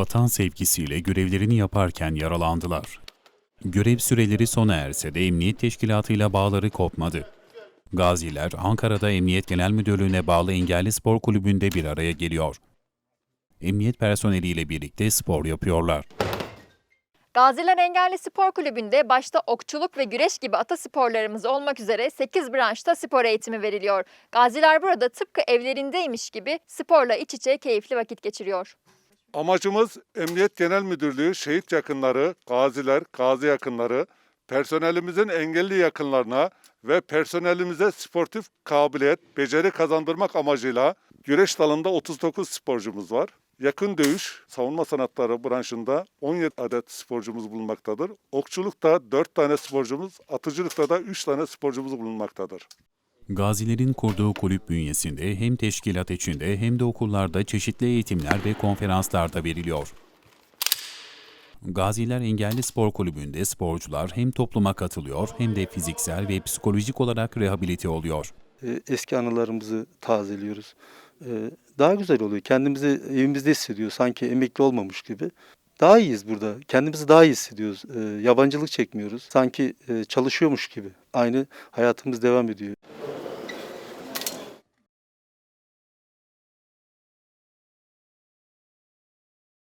vatan sevgisiyle görevlerini yaparken yaralandılar. Görev süreleri sona erse de emniyet teşkilatıyla bağları kopmadı. Gaziler Ankara'da Emniyet Genel Müdürlüğü'ne bağlı Engelli Spor Kulübü'nde bir araya geliyor. Emniyet personeliyle birlikte spor yapıyorlar. Gaziler Engelli Spor Kulübü'nde başta okçuluk ve güreş gibi ata sporlarımız olmak üzere 8 branşta spor eğitimi veriliyor. Gaziler burada tıpkı evlerindeymiş gibi sporla iç içe keyifli vakit geçiriyor. Amacımız Emniyet Genel Müdürlüğü, şehit yakınları, gaziler, gazi yakınları, personelimizin engelli yakınlarına ve personelimize sportif kabiliyet, beceri kazandırmak amacıyla güreş dalında 39 sporcumuz var. Yakın dövüş, savunma sanatları branşında 17 adet sporcumuz bulunmaktadır. Okçulukta 4 tane sporcumuz, atıcılıkta da 3 tane sporcumuz bulunmaktadır. Gazilerin kurduğu kulüp bünyesinde hem teşkilat içinde hem de okullarda çeşitli eğitimler ve konferanslar da veriliyor. Gaziler Engelli Spor Kulübü'nde sporcular hem topluma katılıyor hem de fiziksel ve psikolojik olarak rehabilite oluyor. e, eski anılarımızı tazeliyoruz. E, Daha güzel oluyor. Kendimizi evimizde hissediyoruz. Sanki emekli olmamış gibi. Daha iyiyiz burada. Kendimizi daha iyi hissediyoruz. E, Yabancılık çekmiyoruz. Sanki e, çalışıyormuş gibi. Aynı hayatımız devam ediyor.